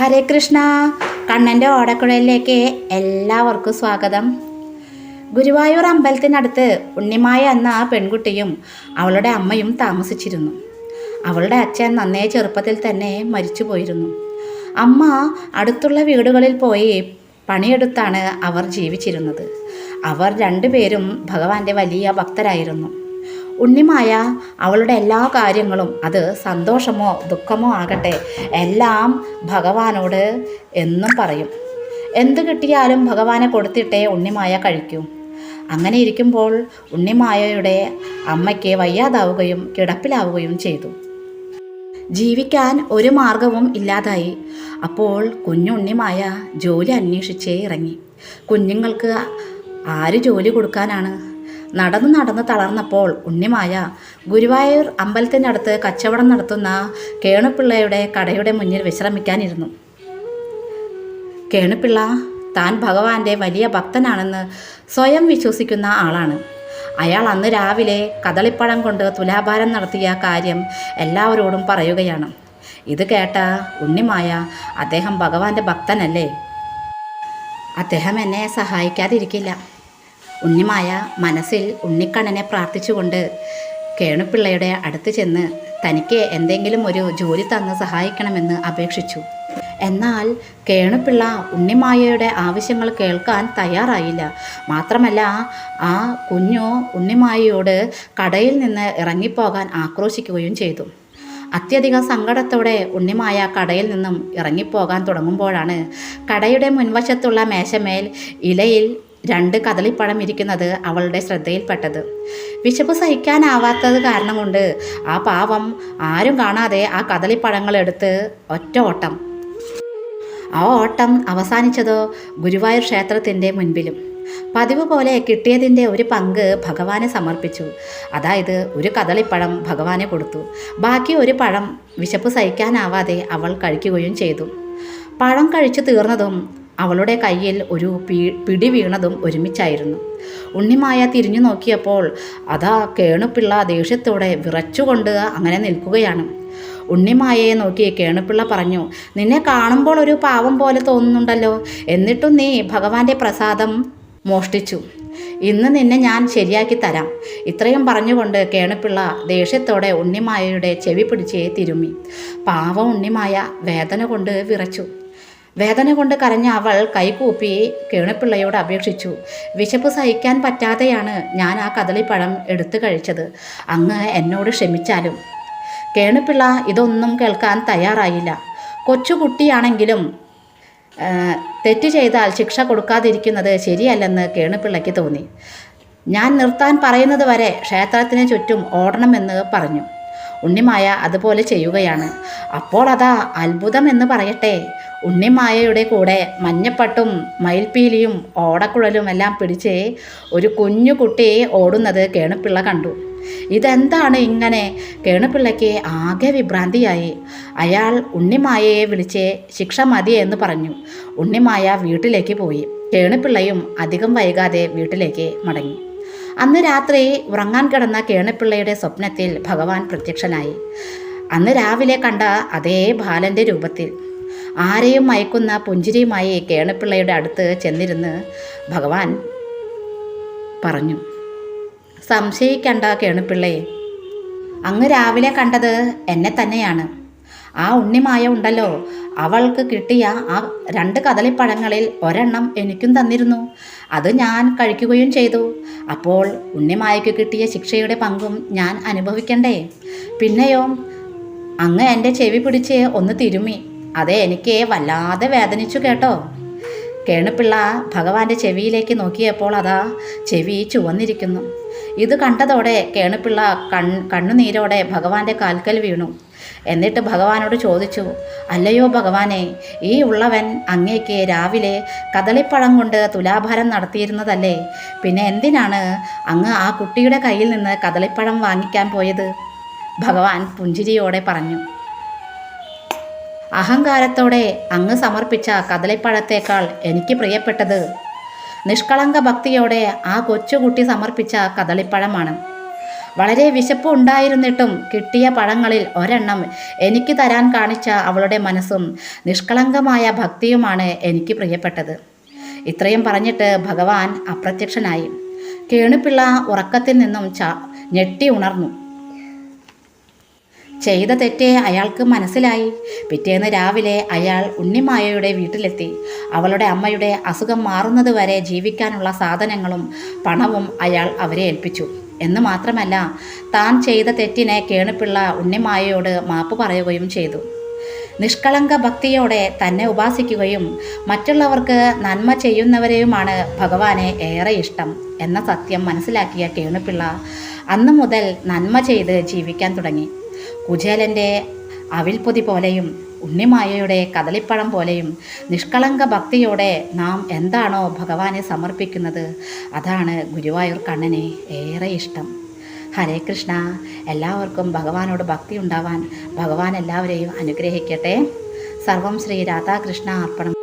ഹരേ കൃഷ്ണ. കണ്ണന്റെ ഓടക്കുഴലിലേക്ക് എല്ലാവർക്കും സ്വാഗതം. ഗുരുവായൂർ അമ്പലത്തിനടുത്ത് ഉണ്ണിമായ എന്ന പെൺകുട്ടിയും അവളുടെ അമ്മയും താമസിച്ചിരുന്നു. അവളുടെ അച്ഛൻ നന്നേ ചെറുപ്പത്തിൽ തന്നെ മരിച്ചു പോയിരുന്നു. അമ്മ അടുത്തുള്ള വീടുകളിൽ പോയി പണിയെടുത്താണ് അവർ ജീവിച്ചിരുന്നത്. അവർ രണ്ടുപേരും ഭഗവാന്റെ വലിയ ഭക്തരായിരുന്നു. ഉണ്ണിമായ അവളുടെ എല്ലാ കാര്യങ്ങളും അത് സന്തോഷമോ ദുഃഖമോ ആകട്ടെ എല്ലാം ഭഗവാനോട് എന്നും പറയും. എന്ത് കിട്ടിയാലും ഭഗവാനെ കൊടുത്തിട്ടേ ഉണ്ണിമായ കഴിക്കൂ. അങ്ങനെ ഇരിക്കുമ്പോൾ ഉണ്ണിമായയുടെ അമ്മയ്ക്ക് വയ്യാതാവുകയും കിടപ്പിലാവുകയും ചെയ്തു. ജീവിക്കാൻ ഒരു മാർഗവും ഇല്ലാതായി. അപ്പോൾ കുഞ്ഞുണ്ണിമായ ജോലി അന്വേഷിച്ചേ ഇറങ്ങി. കുഞ്ഞുങ്ങൾക്ക് ആര് ജോലി കൊടുക്കാനാണ്? നടന്ന് നടന്ന് തളർന്നപ്പോൾ ഉണ്ണിമായ ഗുരുവായൂർ അമ്പലത്തിനടുത്ത് കച്ചവടം നടത്തുന്ന കേണുപിള്ളയുടെ കടയുടെ മുന്നിൽ വിശ്രമിക്കാനിരുന്നു. കേണുപിള്ള താൻ ഭഗവാന്റെ വലിയ ഭക്തനാണെന്ന് സ്വയം വിശ്വസിക്കുന്ന ആളാണ്. അയാൾ അന്ന് രാവിലെ കദളിപ്പഴം കൊണ്ട് തുലാഭാരം നടത്തിയ കാര്യം എല്ലാവരോടും പറയുകയാണ്. ഇത് കേട്ട ഉണ്ണിമായ അദ്ദേഹം ഭഗവാന്റെ ഭക്തനല്ലേ? അദ്ദേഹം എന്നെ സഹായിക്കാതിരിക്കില്ല. ഉണ്ണിമായ മനസ്സിൽ ഉണ്ണിക്കണ്ണനെ പ്രാർത്ഥിച്ചുകൊണ്ട് കേണുപിള്ളയുടെ അടുത്ത് ചെന്ന് തനിക്ക് എന്തെങ്കിലും ഒരു ജോലി തന്ന് സഹായിക്കണമെന്ന് അപേക്ഷിച്ചു. എന്നാൽ കേണുപിള്ള ഉണ്ണിമായയുടെ ആവശ്യങ്ങൾ കേൾക്കാൻ തയ്യാറായില്ല. മാത്രമല്ല ആ കുഞ്ഞു ഉണ്ണിമായയോട് കടയിൽ നിന്ന് ഇറങ്ങിപ്പോകാൻ ആക്രോശിക്കുകയും ചെയ്തു. അത്യധികം സങ്കടത്തോടെ ഉണ്ണിമായ കടയിൽ നിന്നും ഇറങ്ങിപ്പോകാൻ തുടങ്ങുമ്പോഴാണ് കടയുടെ മുൻവശത്തുള്ള മേശമേൽ ഇലയിൽ രണ്ട് കദളിപ്പഴം ഇരിക്കുന്നത് അവളുടെ ശ്രദ്ധയിൽപ്പെട്ടത്. വിശപ്പ് സഹിക്കാനാവാത്തത് കാരണം കൊണ്ട് ആ പാവം ആരും കാണാതെ ആ കദളിപ്പഴങ്ങൾ എടുത്ത് ഒറ്റ ഓട്ടം. ആ ഓട്ടം അവസാനിച്ചതോ ഗുരുവായൂർ ക്ഷേത്രത്തിന്റെ മുൻപിലും. പതിവ് പോലെ കിട്ടിയതിന്റെ ഒരു പങ്ക് ഭഗവാനെ സമർപ്പിച്ചു. അതായത് ഒരു കദളിപ്പഴം ഭഗവാനെ കൊടുത്തു. ബാക്കി ഒരു പഴം വിശപ്പ് സഹിക്കാനാവാതെ അവൾ കഴിക്കുകയും ചെയ്തു. പഴം കഴിച്ചു തീർന്നതും അവളുടെ കയ്യിൽ ഒരു പി പിടി വീണതും ഒരുമിച്ചായിരുന്നു. ഉണ്ണിമായ തിരിഞ്ഞു നോക്കിയപ്പോൾ അതാ കേണുപിള്ള ദേഷ്യത്തോടെ വിറച്ചുകൊണ്ട് അങ്ങനെ നിൽക്കുകയാണ്. ഉണ്ണിമായയെ നോക്കി കേണുപിള്ള പറഞ്ഞു നിന്നെ കാണുമ്പോൾ ഒരു പാവം പോലെ തോന്നുന്നുണ്ടല്ലോ. എന്നിട്ടും നീ ഭഗവാന്റെ പ്രസാദം മോഷ്ടിച്ചു. ഇന്ന് നിന്നെ ഞാൻ ശരിയാക്കി തരാം. ഇത്രയും പറഞ്ഞുകൊണ്ട് കേണുപിള്ള ദേഷ്യത്തോടെ ഉണ്ണിമായയുടെ ചെവി പിടിച്ചേ തിരുമ്മി. പാവം ഉണ്ണിമായ വേദന കൊണ്ട് വിറച്ചു. വേദന കൊണ്ട് കരഞ്ഞ അവൾ കൈകൂപ്പി കേണിപ്പിള്ളയോട് അപേക്ഷിച്ചു. വിശപ്പ് സഹിക്കാൻ പറ്റാതെയാണ് ഞാൻ ആ കദളിപ്പഴം എടുത്തു കഴിച്ചത്. അങ്ങ് എന്നോട് ക്ഷമിച്ചാലും. കേണിപ്പിള്ള ഇതൊന്നും കേൾക്കാൻ തയ്യാറായില്ല. കൊച്ചുകുട്ടിയാണെങ്കിലും തെറ്റ് ചെയ്താൽ ശിക്ഷ കൊടുക്കാതിരിക്കുന്നത് ശരിയല്ലെന്ന് കേണിപ്പിള്ളയ്ക്ക് തോന്നി. ഞാൻ നിർത്താൻ പറയുന്നത് വരെ ക്ഷേത്രത്തിന് ചുറ്റും ഓടണമെന്ന് പറഞ്ഞു. ഉണ്ണിമായ അതുപോലെ ചെയ്യുകയാണ്. അപ്പോൾ അതാ അത്ഭുതം എന്ന് പറയട്ടെ. ഉണ്ണിമായയുടെ കൂടെ മഞ്ഞപ്പട്ടും മയിൽപ്പീലിയും ഓടക്കുഴലും എല്ലാം പിടിച്ച് ഒരു കുഞ്ഞു കുട്ടി ഓടുന്നത് കേണുപിള്ള കണ്ടു. ഇതെന്താണ് ഇങ്ങനെ? കേണുപിള്ളയ്ക്ക് ആകെ വിഭ്രാന്തിയായി. അയാൾ ഉണ്ണിമായയെ വിളിച്ച് ശിക്ഷ മതി എന്ന് പറഞ്ഞു. ഉണ്ണിമായ വീട്ടിലേക്ക് പോയി. കേണുപിള്ളയും അധികം വൈകാതെ വീട്ടിലേക്ക് മടങ്ങി. അന്ന് രാത്രി ഉറങ്ങാൻ കിടന്ന കേണിപ്പിള്ളയുടെ സ്വപ്നത്തിൽ ഭഗവാൻ പ്രത്യക്ഷനായി. അന്ന് രാവിലെ കണ്ട അതേ ബാലന്റെ രൂപത്തിൽ ആരെയും മയക്കുന്ന പുഞ്ചിരിയുമായി കേണപ്പിള്ളയുടെ അടുത്ത് ചെന്നിരുന്ന് ഭഗവാൻ പറഞ്ഞു സംശയിക്കണ്ട കേണിപ്പിള്ളയെ അങ്ങ് രാവിലെ കണ്ടത് എന്നെ തന്നെയാണ്. ആ ഉണ്ണിമായ ഉണ്ടല്ലോ. അവൾക്ക് കിട്ടിയ ആ രണ്ട് കദളിപ്പഴങ്ങളിൽ ഒരെണ്ണം എനിക്കും തന്നിരുന്നു. അത് ഞാൻ കഴിക്കുകയും ചെയ്തു. അപ്പോൾ ഉണ്ണിമായയ്ക്ക് കിട്ടിയ ശിക്ഷയുടെ പങ്കും ഞാൻ അനുഭവിക്കണ്ടേ? പിന്നെയോ അങ്ങ് എന്റെ ചെവി പിടിച്ച് ഒന്ന് തിരുമ്മി. അതെ എനിക്ക് വല്ലാതെ വേദനിച്ചു കേട്ടോ. കേണുപിള്ള ഭഗവാന്റെ ചെവിയിലേക്ക് നോക്കിയപ്പോൾ അതാ ചെവി ചുവന്നിരിക്കുന്നു. ഇത് കണ്ടതോടെ കേണുപിള്ള കൺ കണ്ണുനീരോടെ ഭഗവാന്റെ കാൽക്കൽ വീണു. എന്നിട്ട് ഭഗവാനോട് ചോദിച്ചു അല്ലയോ ഭഗവാനെ ഈ ഉള്ളവൻ അങ്ങേക്ക് രാവിലെ കദളിപ്പഴം കൊണ്ട് തുലാഭാരം നടത്തിയിരുന്നതല്ലേ? പിന്നെ എന്തിനാണ് അങ്ങ് ആ കുട്ടിയുടെ കയ്യിൽ നിന്ന് കദളിപ്പഴം വാങ്ങിക്കാൻ പോയത്? ഭഗവാൻ പുഞ്ചിരിയോടെ പറഞ്ഞു അഹങ്കാരത്തോടെ അങ്ങ് സമർപ്പിച്ച കദളിപ്പഴത്തേക്കാൾ എനിക്ക് പ്രിയപ്പെട്ടത് നിഷ്കളങ്ക ഭക്തിയോടെ ആ കൊച്ചുകുട്ടി സമർപ്പിച്ച കദളിപ്പഴമാണ്. വളരെ വിശപ്പ് ഉണ്ടായിരുന്നിട്ടും കിട്ടിയ പഴങ്ങളിൽ ഒരെണ്ണം എനിക്ക് തരാൻ കാണിച്ച അവളുടെ മനസ്സും നിഷ്കളങ്കമായ ഭക്തിയുമാണ് എനിക്ക് പ്രിയപ്പെട്ടത്. ഇത്രയും പറഞ്ഞിട്ട് ഭഗവാൻ അപ്രത്യക്ഷനായി. കേണുപിള്ള ഉറക്കത്തിൽ നിന്നും ച ഞെട്ടി ഉണർന്നു. ചെയ്ത തെറ്റേ അയാൾക്ക് മനസ്സിലായി. പിറ്റേന്ന് രാവിലെ അയാൾ ഉണ്ണിമായയുടെ വീട്ടിലെത്തി. അവളുടെ അമ്മയുടെ അസുഖം മാറുന്നത് വരെ ജീവിക്കാനുള്ള സാധനങ്ങളും പണവും അയാൾ അവരെ ഏൽപ്പിച്ചു. എന്ന് മാത്രമല്ല താൻ ചെയ്ത തെറ്റിനെ കേണുപിള്ള ഉണ്ണിമായയോട് മാപ്പ് പറയുകയും ചെയ്തു. നിഷ്കളങ്ക ഭക്തിയോടെ തന്നെ ഉപാസിക്കുകയും മറ്റുള്ളവർക്ക് നന്മ ചെയ്യുന്നവരെയുമാണ് ഭഗവാനെ ഏറെ ഇഷ്ടം എന്ന സത്യം മനസ്സിലാക്കിയ കേണുപിള്ള അന്നു മുതൽ നന്മ ചെയ്ത് ജീവിക്കാൻ തുടങ്ങി. കുചേലന്റെ അവിൽപ്പൊതി പോലെയും ഉണ്ണിമായയുടെ കദളിപ്പഴം പോലെയും നിഷ്കളങ്ക ഭക്തിയോടെ നാം എന്താണോ ഭഗവാനെ സമർപ്പിക്കുന്നത് അതാണ് ഗുരുവായൂർ കണ്ണനെ ഏറെ ഇഷ്ടം. ഹരേ കൃഷ്ണ. എല്ലാവർക്കും ഭഗവാനോട് ഭക്തി ഉണ്ടാവാൻ ഭഗവാൻ എല്ലാവരെയും അനുഗ്രഹിക്കട്ടെ. സർവം ശ്രീ രാധാകൃഷ്ണ അർപ്പണം.